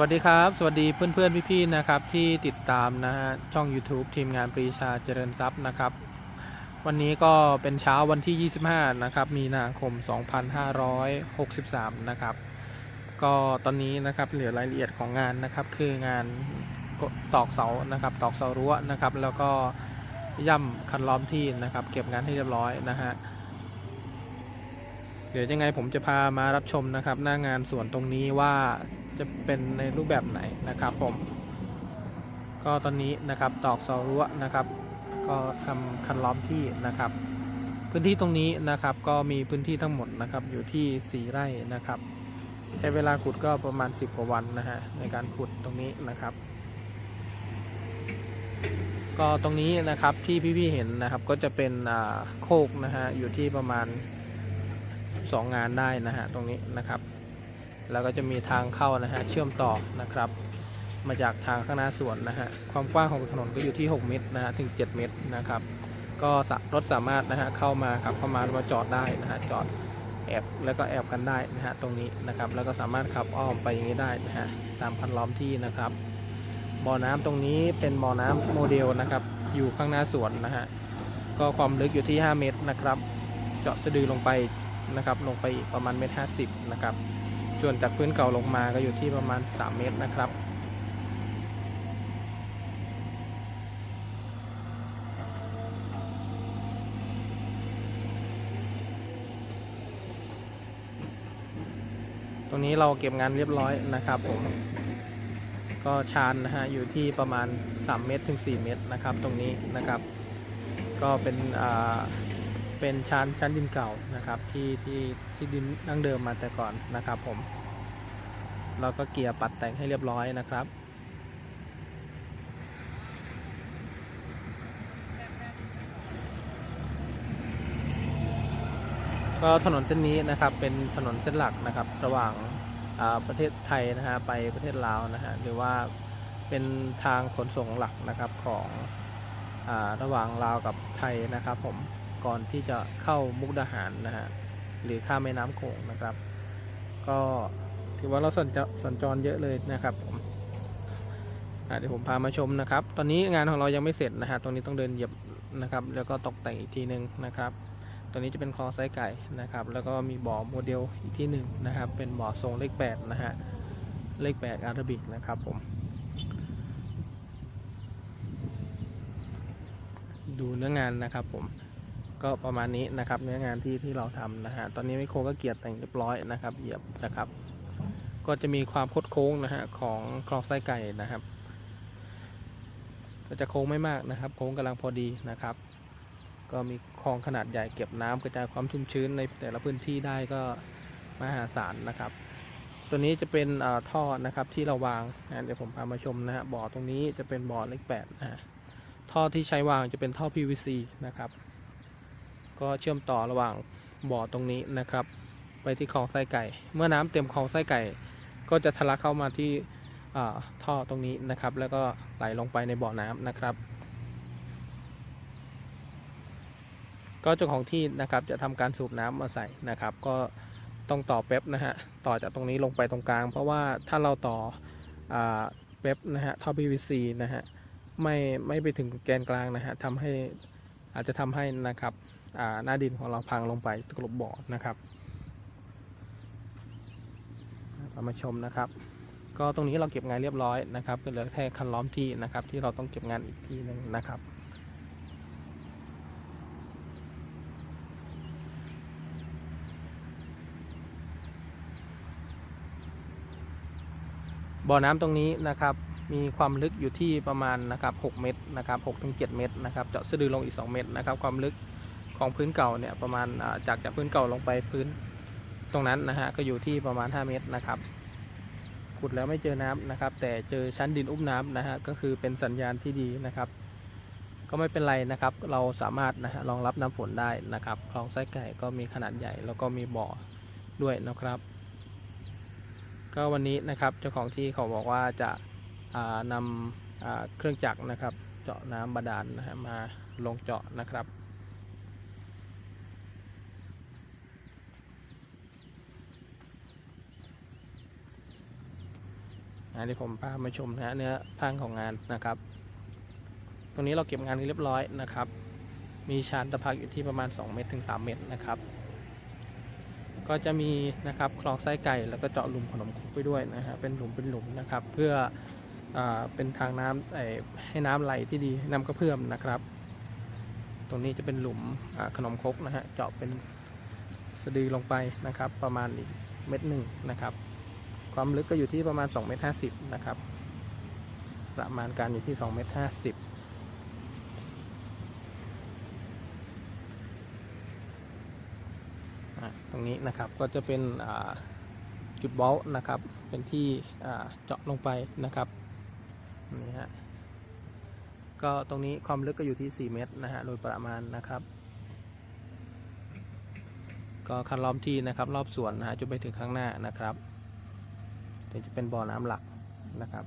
วัสดีครับ สวัสดีเพื่อนๆพี่ๆนะครับที่ติดตามนะฮะช่อง YouTube ทีมงานปรีชาเจริญทรัพย์นะครับ วันนี้ก็เป็นเช้าวันที่ 25 นะครับ มีนาคม 2563 นะครับ ก็ตอนนี้นะครับเหลือรายละเอียดของงานนะครับ คืองานตอกเสานะครับ ตอกเสารั้วนะครับ แล้วก็ย่ำคันล้อมที่นะครับ เก็บงานให้เรียบร้อยนะฮะเดี๋ยวยังไงผมจะพามารับชมนะครับ หน้างานส่วนตรงนี้ว่า จะเป็นในรูปแบบไหนนะครับผม ก็ตอนนี้นะครับตอกเสารั้วนะครับ ก็ทำคันล้อมที่นะครับ พื้นที่ตรงนี้นะครับก็มีพื้นที่ทั้งหมดนะครับอยู่ที่ 4 ไร่นะครับ ใช้เวลาขุดก็ประมาณ 10กว่าวันนะฮะในการขุดตรงนี้นะครับ ก็ตรงนี้นะครับที่พี่ๆเห็นนะครับก็จะเป็นโคกนะฮะอยู่ที่ประมาณ2งานได้นะฮะตรงนี้นะครับ แล้วก็จะมีทางเข้านะฮะเชื่อมต่อนะครับ มาจากทางข้างหน้าสวนนะฮะความกว้างของถนนก็อยู่ที่ 6 เมตรนะฮะถึง 7 เมตรนะครับ ก็รถสามารถนะฮะเข้ามาครับเข้ามามาจอดได้นะฮะจอดแอบแล้วก็แอบกันได้นะฮะตรงนี้นะครับ แล้วก็สามารถขับอ้อมไปอย่างนี้ได้นะฮะตามพันล้อมที่นะครับบ่อน้ำตรงนี้เป็นบ่อน้ำโมเดลนะครับ อยู่ข้างหน้าสวนนะฮะก็ความลึกอยู่ที่ 5 เมตรนะครับ เจาะสะดือลงไปนะครับ ลงไปประมาณเมตรห้าสิบนะครับ ส่วนจากพื้นเก่าลงมาก็อยู่ที่ประมาณ 3 เมตรนะครับ ตรงนี้เราเก็บงานเรียบร้อยนะครับผม ก็ชานนะฮะอยู่ที่ประมาณ 3 เมตรถึง 4 เมตรนะครับ ตรงนี้นะครับ ก็เป็นอ่า เป็นชั้นชั้นดินเก่านะครับที่ที่ที่ดินดั้งเดิมมาแต่ก่อนนะครับผมเราก็เกียร์ปัดแต่งให้เรียบร้อยนะครับก็ถนนเส้นนี้นะครับเป็นถนนเส้นหลักนะครับ ระหว่างอ่าประเทศไทยนะฮะไปประเทศลาวนะฮะหรือว่าเป็นทางขนส่งหลักนะครับของอาระหว่างลาวกับไทยนะครับผม ก่อนที่จะเข้ามุกดาหารนะฮะหรือข้ามแม่น้ำโขงนะครับ ก็ถือว่าเราสัญจสัญจรเยอะเลยนะครับผมเดี๋ยวผมพามาชมนะครับ ตอนนี้งานของเรายังไม่เสร็จนะฮะตรงนี้ต้องเดินเหยียบนะครับ แล้วก็ตกแต่งอีกทีหนึ่งนะครับตัวนี้จะเป็นคลองไส้ไก่นะครับ แล้วก็มีบ่อโมเดลอีกที่หนึ่งนะครับ เป็นบ่อทรงเลขแปดนะฮะเลขแปดอาราบิกนะครับผมดูเนื้องานนะครับผม ก็ประมาณนี้นะครับเนื้องานที่ที่เราทำนะฮะตอนนี้ไมโครก็เกียร์แต่งเรียบร้อยนะครับเหยียบนะครับ ก็จะมีความคดโค้งนะฮะของคลองไส้ไก่นะครับ ก็จะโค้งไม่มากนะครับ โค้งกำลังพอดีนะครับ ก็มีคลองขนาดใหญ่เก็บน้ำกระจายความชุ่มชื้นในแต่ละพื้นที่ได้ก็มหาศาลนะครับ ตัวนี้จะเป็นท่อนะครับที่เราวางนะเดี๋ยวผมพามาชมนะฮะบ่อตรงนี้จะเป็นบ่อเลขแปดนะฮะท่อที่ใช้วางจะเป็นท่อ PVC นะครับ ก็เชื่อมต่อระหว่างบ่อตรงนี้นะครับ ไปที่คลองไส้ไก่ เมื่อน้ำเต็มคลองไส้ไก่ ก็จะทะลักเข้ามาที่ท่อตรงนี้นะครับ แล้วก็ไหลลงไปในบ่อน้ำนะครับ ก็เจ้าของที่นะครับจะทำการสูบน้ำมาใส่นะครับ ก็ต้องต่อเป๊ปนะฮะต่อจากตรงนี้ลงไปตรงกลาง เพราะว่าถ้าเราต่ออาเป๊ปนะฮะท่อ PVC นะฮะไม่ไม่ไปถึงแกนกลางนะฮะทำให้อาจจะทำให้นะครับ หน้าดินของเราพังลงไปกลบบ่อนะครับเรามาชมนะครับ ก็ตรงนี้เราเก็บงานเรียบร้อยนะครับก็เหลือแค่คันล้อมที่นะครับ ที่เราต้องเก็บงานอีกทีหนึงนะครับบ่อน้ำตรงนี้นะครับมีความลึกอยู่ที่ประมาณนะครับ6เมตรนะครับ6ถึง7เมตรนะครับเจาะสะดือลงอีก 2 เมตรนะครับความลึก ของพื้นเก่าเนี่ยประมาณจากจากพื้นเก่าลงไปพื้นตรงนั้นนะฮะก็อยู่ที่ประมาณ 5 เมตรนะครับขุดแล้วไม่เจอน้ำนะครับ แต่เจอชั้นดินอุ้มน้ำนะฮะก็คือเป็นสัญญาณที่ดีนะครับ ก็ไม่เป็นไรนะครับ เราสามารถนะฮะรองรับน้ำฝนได้นะครับคลองไส้ไก่ก็มีขนาดใหญ่ แล้วก็มีบ่อด้วยนะครับ ก็วันนี้นะครับเจ้าของที่เขาบอกว่าจะานำเครื่องจักรนะครับ เจาะน้ำบาดาลนะฮะมาลงเจาะนะครับ นะเดี๋ยวผมพามาชมนะเนื้อพังของงานนะครับ ตรงนี้เราเก็บงานกันเรียบร้อยนะครับ มีชานตะพักอยู่ที่ประมาณ 2 เมตรถึง 3 เมตรนะครับ ก็จะมีนะครับคลองไส้ไก่แล้วก็เจาะหลุมขนมครกไปด้วยนะฮะเป็นหลุมเป็นหลุมนะครับ เพื่ออเป็นทางน้ำให้น้ำไหลที่ดีน้ำกระเพื่อมนะครับ ตรงนี้จะเป็นหลุมขนมครกนะฮะเจาะเป็นสะดือลงไปนะครับ ประมาณอีกเม็ดหนึ่งนะครับ ความลึกก็อยู่ที่ประมาณ2เมตร50นะครับ ประมาณการอยู่ที่2เมตร50อะตรงนี้นะครับก็จะเป็นจุดบอลนะครับ เป็นที่เจาะลงไปนะครับนี่ฮะก็ตรงนี้ความลึกก็อยู่ที่ 4 เมตรนะฮะโดยประมาณนะครับ ก็คันล้อมที่นะครับ รอบสวนนะฮะจนไปถึงข้างหน้านะครับ ถึงจะเป็นบ่อน้ำหลักนะครับ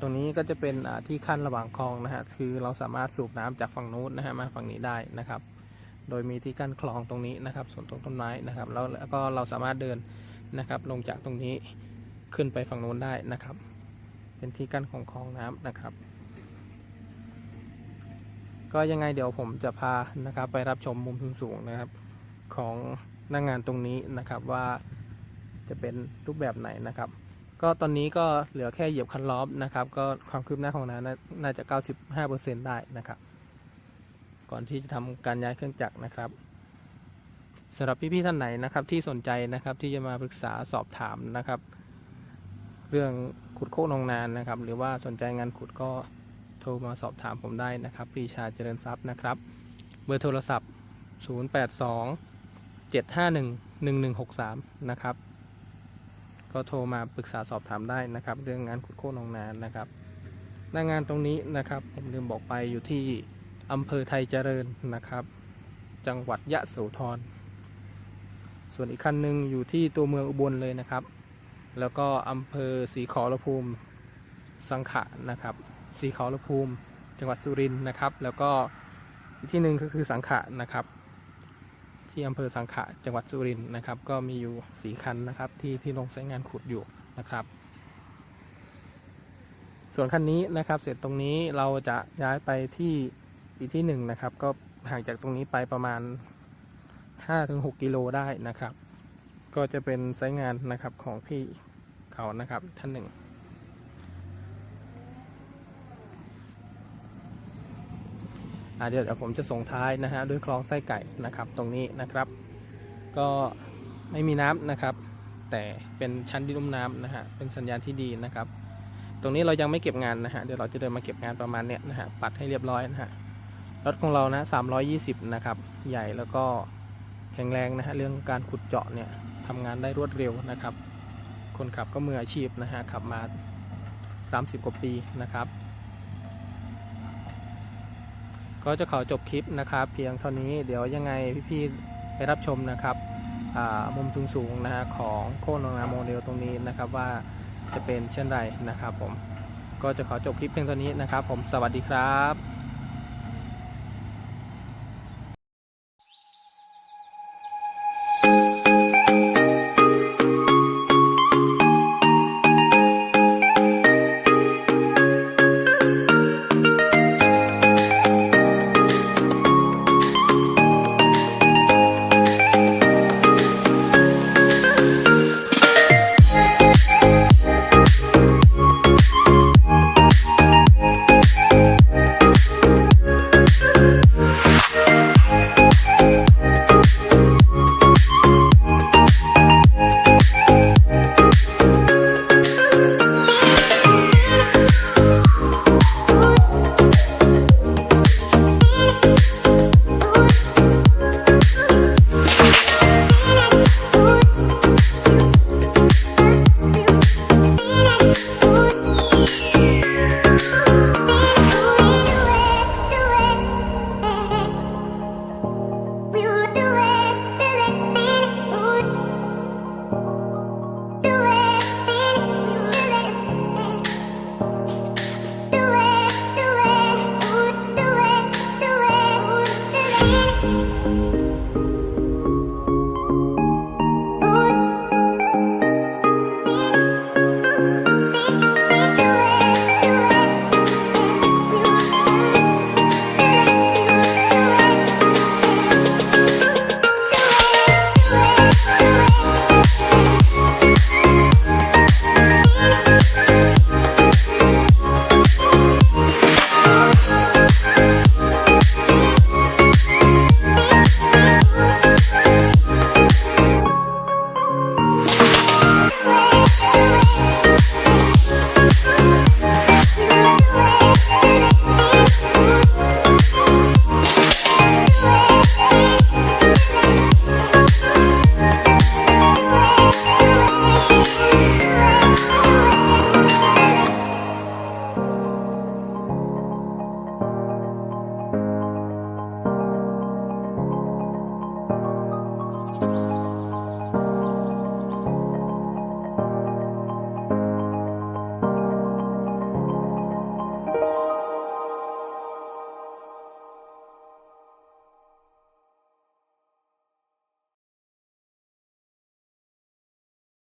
ตรงนี้ก็จะเป็นที่ขั้นระหว่างคลองนะฮะคือเราสามารถสูบน้ำจากฝั่งนู้นนะฮะมาฝั่งนี้ได้นะครับ โดยมีที่กั้นคลองตรงนี้นะครับ ส่วนตรงต้นไม้นะครับ แล้วก็เราสามารถเดินนะครับลงจากตรงนี้ขึ้นไปฝั่งโน้นได้นะครับ เป็นที่กั้นของคลองน้ำนะครับ ก็ยังไงเดี๋ยวผมจะพานะครับ ไปรับชมมุมสูงๆนะครับ ของหน้างงานตรงนี้นะครับว่า จะเป็นรูปแบบไหนนะครับ ก็ตอนนี้ก็เหลือแค่เหยียบคันล้อมนะครับ ก็ความคืบหน้าของน้าน่าน่าจะ 95%ได้นะครับ ก่อนที่จะทำการย้ายเครื่องจักรนะครับสำหรับพี่ๆท่านไหนนะครับที่สนใจนะครับที่จะมาปรึกษาสอบถามนะครับ เรื่องขุดโคกนองนานนะครับ หรือว่าสนใจงานขุดก็โทรมาสอบถามผมได้นะครับปรีชาเจริญทรัพย์นะครับ เบอร์โทรศัพท์ 082 751 1163 นะครับ ก็โทรมาปรึกษาสอบถามได้นะครับ เรื่องงานขุดโคกนองนานนะครับหน้างานตรงนี้นะครับ ผมลืมบอกไปอยู่ที่อำเภอไทยเจริญนะครับ จังหวัดยะโสธรส่วนอีกคันหนึ่งอยู่ที่ตัวเมืองอุบลเลยนะครับ แล้วก็อำเภอศรีขอรภูมิสังขะนะครับศรีขอรภูมิ จังหวัดสุรินทร์นะครับ แล้วก็อีกที่หนึ่งก็คือสังขะนะครับ ที่อำเภอสังขะจังหวัดสุรินทร์นะครับ ก็มีอยู่สีคันนะครับที่ที่ลงใช้งานขุดอยู่นะครับ ส่วนคันนี้นะครับเสร็จตรงนี้เราจะย้ายไปที่อีกที่หนึ่งนะครับ ก็ห่างจากตรงนี้ไปประมาณ 5-6 กิโลได้นะครับ ก็จะเป็นไซต์งานนะครับของพี่เขานะครับท่านหนึ่งอะ เดี๋ยวเดี๋ยวผมจะส่งท้ายนะฮะด้วยคลองไส้ไก่นะครับ ตรงนี้นะครับ ก็ไม่มีน้ำนะครับ แต่เป็นชั้นดินลุ่มน้ำนะฮะเป็นสัญญาณที่ดีนะครับ ตรงนี้เรายังไม่เก็บงานนะฮะเดี๋ยวเราจะเดินมาเก็บงานประมาณเนี้ยนะฮะปัดให้เรียบร้อยนะฮะรถของเรานะ320 นะครับ ใหญ่แล้วก็แข็งแรงนะฮะเรื่องการขุดเจาะเนี่ยทำงานได้รวดเร็วนะครับ คนขับก็มืออาชีพนะฮะขับมา 30 กว่าปีนะครับ ก็จะขอจบคลิปนะครับ เพียงเท่านี้เดี๋ยวยังไงพี่ๆไปรับชมนะครับมุมสูงๆนะฮะของโค่นนาโมเดลตรงนี้นะครับว่าจะเป็นเช่นไรนะครับผมก็จะขอจบคลิปเพียงเท่านี้นะครับ ผมสวัสดีครับ